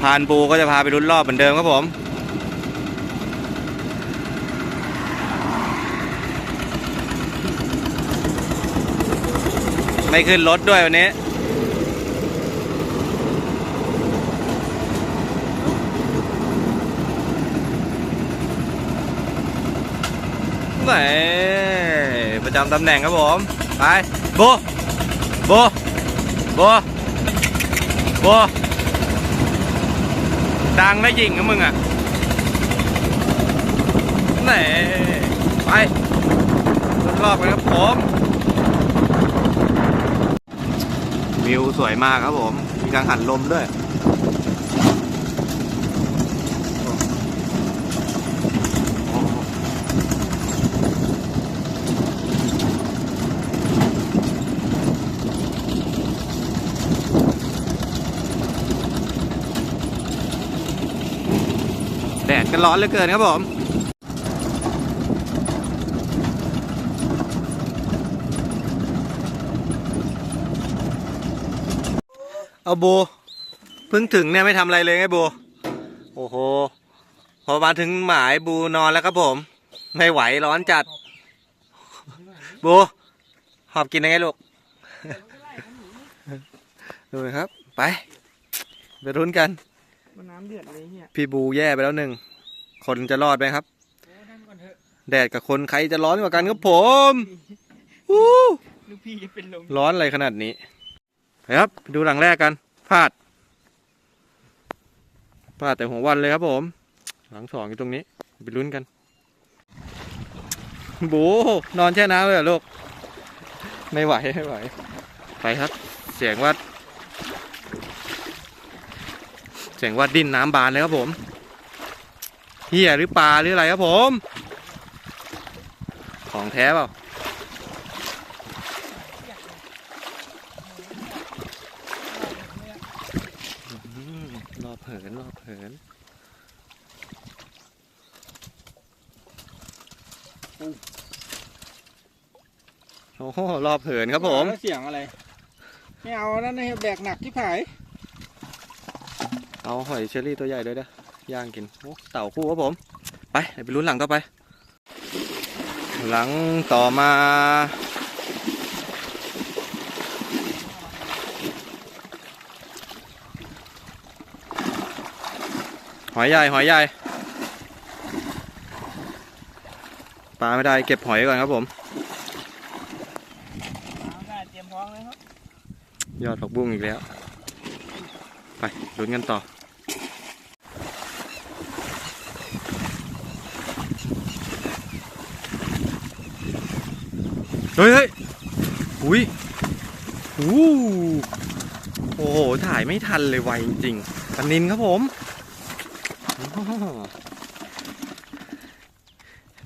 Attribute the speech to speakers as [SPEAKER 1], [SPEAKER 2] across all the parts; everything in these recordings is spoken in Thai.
[SPEAKER 1] พานปูก็จะพาไปรุ้นรอบเหมือนเดิมครับผม ไม่ขึ้นรถด้วยวันนี้แหมประจำตำแหน่งครับผม ไปโบโบโบโบ ดังและยิงกับมึงอะไหนไปรอบๆกันครับผม วิวสวยมากครับผม มีการหันลมด้วย แดดก็ร้อนเหลือเกินครับผมเอาโบเพิ่งถึงเนี่ยไม่ทำอะไรเลยไงโบโอ้โหพอมาถึงหมายบูนอนแล้วครับผม ไม่ไหวร้อนจัดโบหอบกินยังไงลูกดูนะครับ ไป ไปรุ้นกัน
[SPEAKER 2] มันน้ำเดือดเลยเฮีย
[SPEAKER 1] พี่บูแย่ไปแล้วหนึ่ง คนจะรอดไหมครับ
[SPEAKER 2] โอ้นั่นก่อนเถอะ
[SPEAKER 1] แดดกับคนใครจะร้อนกว่ากันครับผมอู้
[SPEAKER 2] ลูกพี่จะเป็นลม
[SPEAKER 1] ร้อนอะไรขนาดนี้ไปครับไปดูหลังแรกกันพลาดพลาดแต่หัววันเลยครับผม หลังสองอยู่ตรงนี้ ไปลุ้นกันบูนอนแช่น้ำเลยเหรอลูก ไม่ไหว ไม่ไหว ไปครับ เสียงว่า เสียงว่าดิ้นน้ำบานเลยครับผม เฮียหรือปลาหรืออะไรครับผม ของแท้เปล่าอืมรอบเหินรอบเหินโอ้โหรอบเหินครับผม
[SPEAKER 2] แล้วเสียงอะไร ไม่เอานั่นนะแบกหนักที่ผาย
[SPEAKER 1] เอาหอยเชอรี่ตัวใหญ่ด้วยนะ ย่างกินโอ้เต่าคู่ครับผม ไปไปลุ้นหลังต่อไป หลังต่อมา หอยใหญ่หอยใหญ่ปลาไม่ได้เก็บหอยก่อนครับผม
[SPEAKER 2] ยอมเลยครับ
[SPEAKER 1] ยอดผักบุ้งอีกแล้ว ไปลุ้นกันต่อ ฮ้ยเฮ้ยอุ้ยอู้โอ้โห ถ่ายไม่ทันเลยไวจริงๆปันนินครับผมอ้อ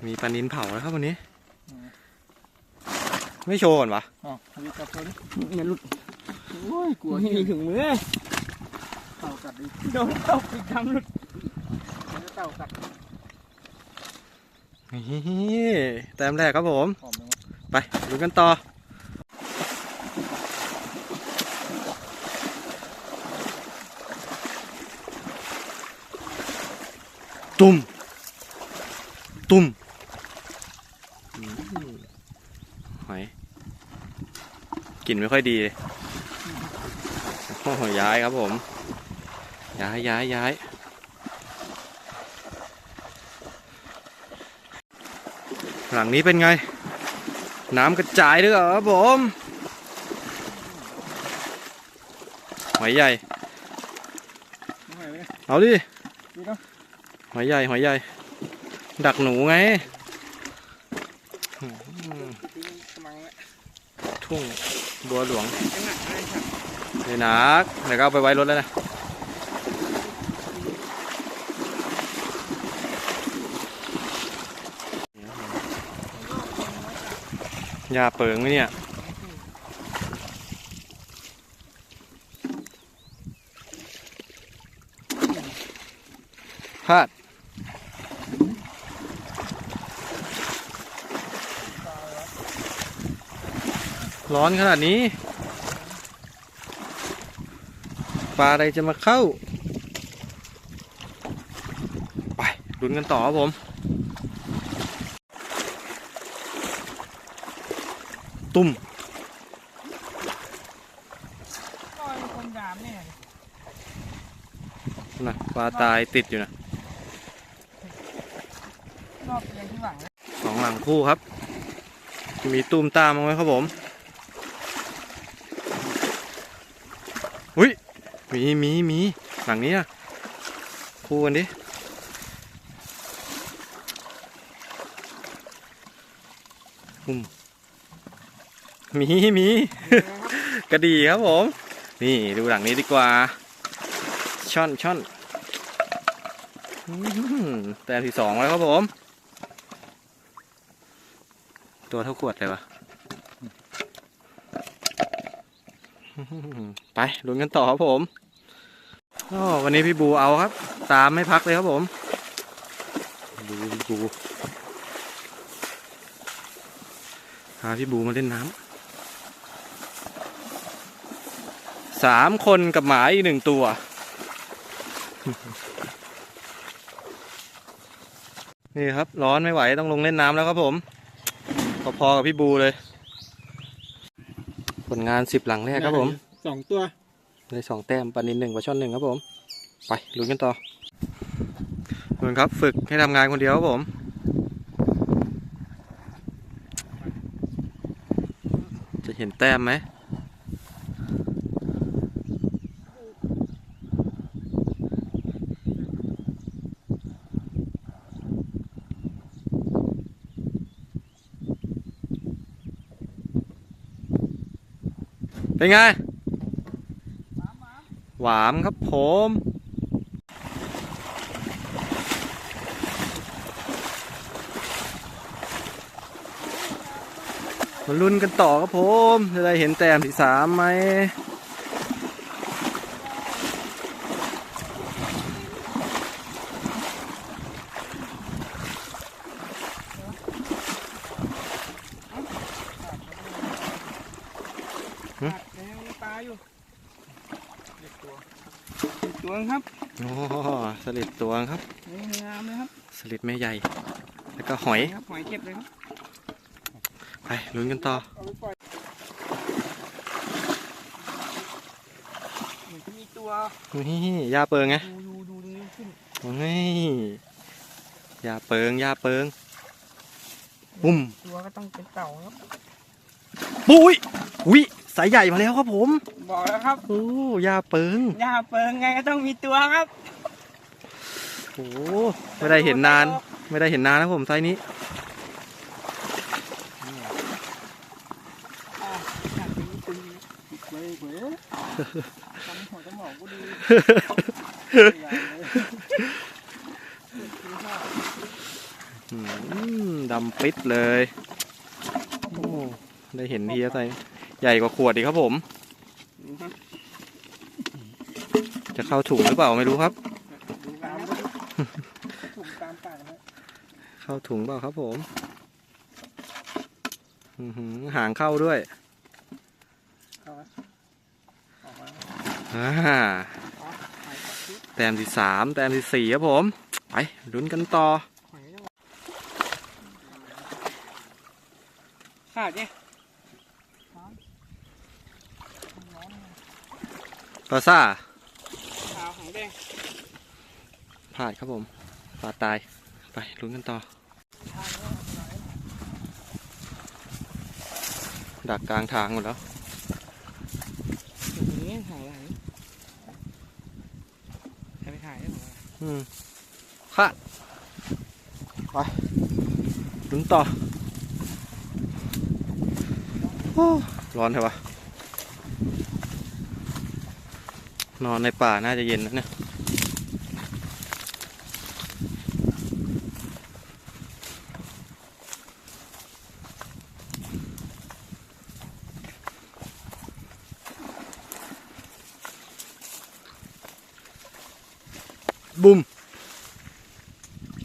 [SPEAKER 1] มีปันนินเผาแล้วครับวันนี้ ไม่โชว์ก่อนวะ
[SPEAKER 2] อ๋อมีกับตัวนี้มันหลุด โอ้ย กลัวไม่มีถึงมือเต่ากัดดิโดนเต่าอีกทำหลุดเต่ากัด
[SPEAKER 1] นี่แต้มแรกครับผม
[SPEAKER 2] หอมเลย
[SPEAKER 1] ไปดูกันต่อตุ่มตุ่มอืมหอยกลิ่นไม่ค่อยดีโอ้โหย้ายครับผม ย้ายย้ายย้ายหลังนี้เป็นไง น้ำกระจายด้วยเหรอครับผมหอยใหญ่
[SPEAKER 2] ไม่ไหวเลย
[SPEAKER 1] เอาดิ
[SPEAKER 2] ดูเนาะ
[SPEAKER 1] หอยใหญ่หอยใหญ่ ดักหนูไง
[SPEAKER 2] ทิ้งมังแล้ว
[SPEAKER 1] ทุ่งบัวหลวง
[SPEAKER 2] ยังหนักเลยครับ
[SPEAKER 1] นี่นักเดี๋ยวก็เอาไปไว้รถแล้วนะ ยาเปิงไหมเนี่ยพลาดร้อนขนาดนี้ ปลาอะไรจะมาเข้า ไปลุ้นกันต่อครับผม ตุ้ม
[SPEAKER 2] ลอยคนดามเนี่ย
[SPEAKER 1] นะปลาตายติดอยู่นะ
[SPEAKER 2] รอบเรียนที่หวัง
[SPEAKER 1] สองหลังคู่ครับ มีตุ้มตามมาไหมครับผมอุ้ยมีมีมีหลังนี้อะคู่กันดิอืม มีมีกระดีครับผม นี่ดูหลังนี้ดีกว่า ช่อนช่อนแต้มที่สองแล้วครับผม ตัวเท่าขวดเลยปะไปลุ้นกันต่อครับผมอวันนี้พี่บูเอาครับ ตามไม่พักเลยครับผมดูพี่บูพาพี่บูมาเล่นน้ำ สามคนกับหมาอีกหนึ่งตัว นี่ครับ ร้อนไม่ไหวต้องลงเล่นน้ำแล้วครับผมพอๆกับพี่บูเลย ผลงานสิบหลังแรกครับผม
[SPEAKER 2] สองตัว
[SPEAKER 1] ได้สองแต้มปลานินหนึ่งปลาช่อนหนึ่งครับผม ไปลุ้นกันต่อลุ้นครับ ฝึกให้ทำงานคนเดียวครับผมจะเห็นแต้มไหม เป็นไง หวามครับผมมาลุ้นกันต่อครับผมจะได้เห็นแต้มที่สามไหม
[SPEAKER 2] แล้วมีปลาอยู่เด็กตัวเด็กตัวครับ
[SPEAKER 1] โอ้สลิดตัวครับ
[SPEAKER 2] นี่งามเลยครับ
[SPEAKER 1] สลิดแม่ใหญ่ แล้วก็หอย
[SPEAKER 2] ครับหอยเก็บเลยครับ
[SPEAKER 1] ไปลุ้นกันต่อ
[SPEAKER 2] เอาไปปล่อยเหมือนจะมีตัว
[SPEAKER 1] นี่ยาเปิงไง
[SPEAKER 2] ดูดูดูตรงนี้ขึ้น
[SPEAKER 1] นี่ยาเปิงยาเปิงปุ้ม
[SPEAKER 2] ตัวก็ต้องเป็นเต่าครับ
[SPEAKER 1] ปุ้ยอุ้ย สายใหญ่มาแล้วครับผม
[SPEAKER 2] บอกแล้วครับ
[SPEAKER 1] โอ้ยาเปิง
[SPEAKER 2] หญ้าเปิงไงก็ต้องมีตัวครับ
[SPEAKER 1] โอ้ไม่ได้เห็นนาน ไม่ได้เห็นนานนะผมไซส์นี้
[SPEAKER 2] อ่าอยากเป็นตึงติดไว้เว้ยทำหัวสมองกูดีใหญ่เลย
[SPEAKER 1] อืมดำปิดเลยโอ้ได้เห็นทีอะไร ใหญ่กว่าขวดอีกครับผม จะเข้าถุงหรือเปล่าไม่รู้ครับ
[SPEAKER 2] ดูตามถุงตามปากนะ
[SPEAKER 1] เข้าถุงเปล่าครับผมอื้อหือหางเข้าด้วย
[SPEAKER 2] เข้าไหมออกมา
[SPEAKER 1] อ่า
[SPEAKER 2] อ๋อหายไปชุด
[SPEAKER 1] แต้มที่สามแต้มที่สี่ครับผม ไปลุ้นกันต่อ
[SPEAKER 2] หอยแล้วขาดเนี่ย
[SPEAKER 1] ปลาซ่า
[SPEAKER 2] ขาวหางแดง
[SPEAKER 1] พลาดครับผมปลาตาย ไปลุ้นกันต่อ ดักกลางทางหมดแล้ว
[SPEAKER 2] อย่างนี้ถ่ายอะไรใครไปถ่ายได้หรอ
[SPEAKER 1] อืมพลาดไปลุ้นต่อโอ้ร้อนใช่ปะ นอนในป่าน่าจะเย็นนะเนี่ยบุ้ม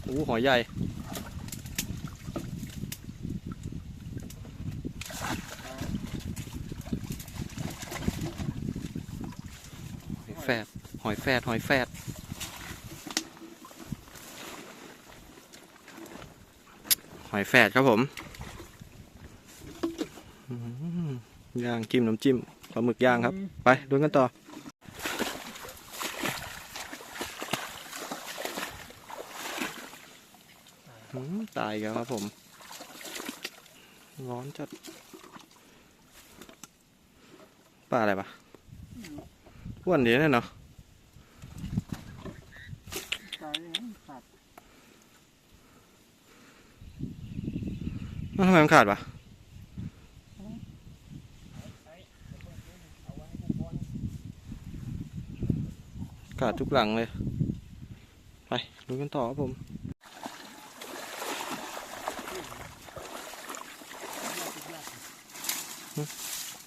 [SPEAKER 1] โอ้หอยใหญ่ หอยแฟ ด หอยแฟดหอยแฟดหอยแฝดครับผมย่างจิ้มน้ำจิ้มปลาหมึกย่างครับ ไปดูกันต่อ ตายอีกันครับผม ร้อนจัดปลาอะไรปะ อ้วนดีเนี่ยเนาะ
[SPEAKER 2] ตายอย่างนั้น
[SPEAKER 1] อ้าวทำไมมันขาดปะขาดทุกหลังเลย ไปดูกันต่อครับผม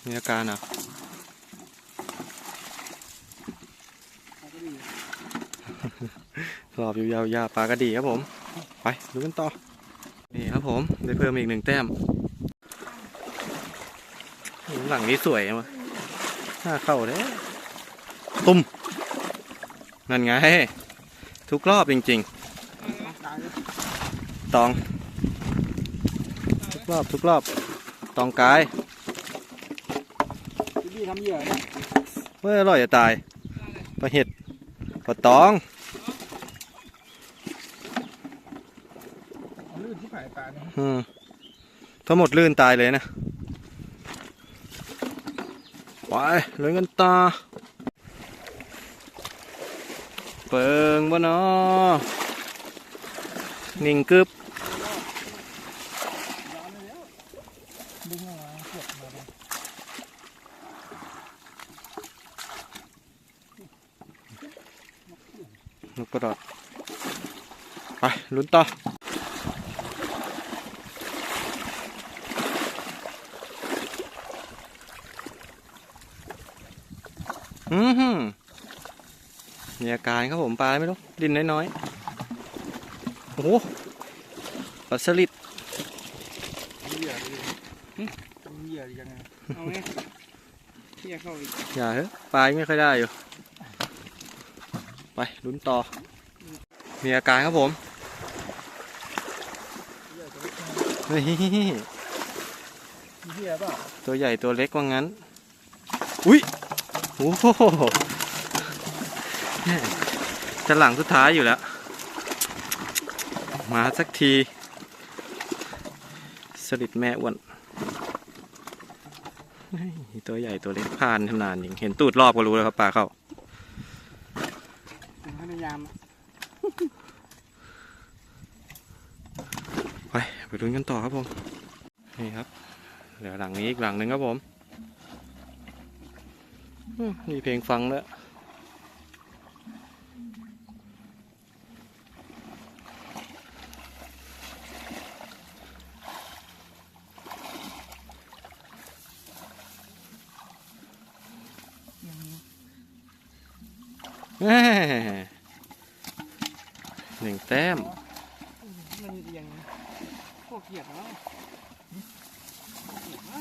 [SPEAKER 1] มีอาการอะ
[SPEAKER 2] เขาก็ดี
[SPEAKER 1] รอบอยู่ยาวๆปลากระดีครับผม ไปดูกันต่อ นี่ครับผมได้เพิ่มอีกหนึ่งแต้ม หลังนี้สวยมาหน้าเข้าเลยตุ้ม นั่นไง ทุกรอบจริง
[SPEAKER 2] ตายเลย
[SPEAKER 1] ๆตอง ทุกรอบทุกรอบ ตองกาย
[SPEAKER 2] พี่บี้ทำเหยื่อเนี่ย
[SPEAKER 1] เมื่ออร่อยจะตายปลาเห็ดปลาตอง
[SPEAKER 2] เอาลื่นที่ผ่ายปลาเนี่ย
[SPEAKER 1] อืมทั้งหมดลื่นตายเลยนะ ไปเลยกันต่อเปิงบ่เนาะนิ่งกึบ
[SPEAKER 2] นเลยแล้วดึงออกก
[SPEAKER 1] ระดอดไปลุ้นต่อ อือหือมีอาการครับผมปลาไม่รู้ดินน้อยๆ โอ้โหปลาสลิด
[SPEAKER 2] เหยื่อดีเหยื่อดียังไงเอาไงเที่ยเข้าอีก
[SPEAKER 1] อย่าเถอะปลาไม่ค่อยได้อยู่ ไปลุ้นต่อ มีอาการครับผม
[SPEAKER 2] เหยื่อตัวเล็ก
[SPEAKER 1] เฮ้ย
[SPEAKER 2] มีเหยื่อเปล่า
[SPEAKER 1] ตัวใหญ่ตัวเล็กว่างั้น อุ้ย อ้โหแม่จะหลังสุดท้ายอยู่แล้ว มาสักที สลิดแม่อ้วนเฮ้ยตัวใหญ่ตัวเล็กผ่านทำนานจริงเห็นตูดรอบก็รู้แล้วครับปลาเข้า
[SPEAKER 2] ผมพยายาม
[SPEAKER 1] ไปไปลุ้นกันต่อครับผม นี่ครับ เหลือหลังนี้อีกหลังหนึ่งครับผมอื มมีเพลงฟังแล้วยแม่หนึ่งแต้ม
[SPEAKER 2] มันเอียงพวกเหยียดแล้วเหยียดนะ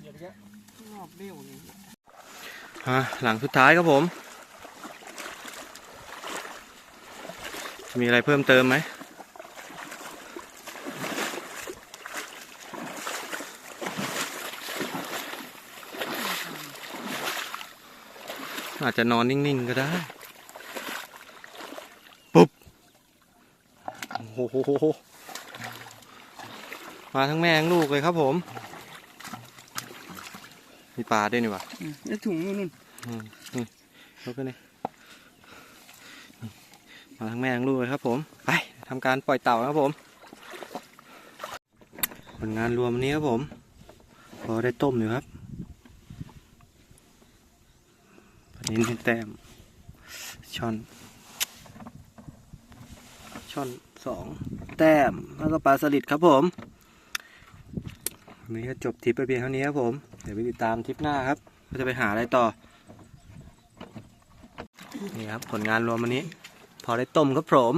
[SPEAKER 2] เหยียดแกร อบเร็วเลย
[SPEAKER 1] อะหลังสุดท้ายครับผม มีอะไรเพิ่มเติมไหมอาจจะนอนนิ่ง ๆ ก็ได้ ปุ๊บ โอ้โห มาทั้งแม่ทั้งลูกเลยครับผม มีปลาด้วยนี่หวะ
[SPEAKER 2] ไอ้ถุงนู่นนู่น
[SPEAKER 1] อืมนี่ยกขึ้นนี่มาทั้งแม่ทั้งลูกเลยครับ ผม ไปทำการปล่อยเต่าครับผม ผลงานรวมวันนี้ครับผม พอได้ต้มอยู่ครับวันนี้ได้แต้มช่อน ช่อนสองแต้มแล้วก็ปลาสลิดครับผมวันนี้ก็จบทริปไปเพียงเท่านี้ครับผมเดี๋ยวไปติดตามทริปหน้าครับก็จะไปหาอะไรต่อ นี่ครับผลงานรวมวันนี้ พอได้ต้มครับผม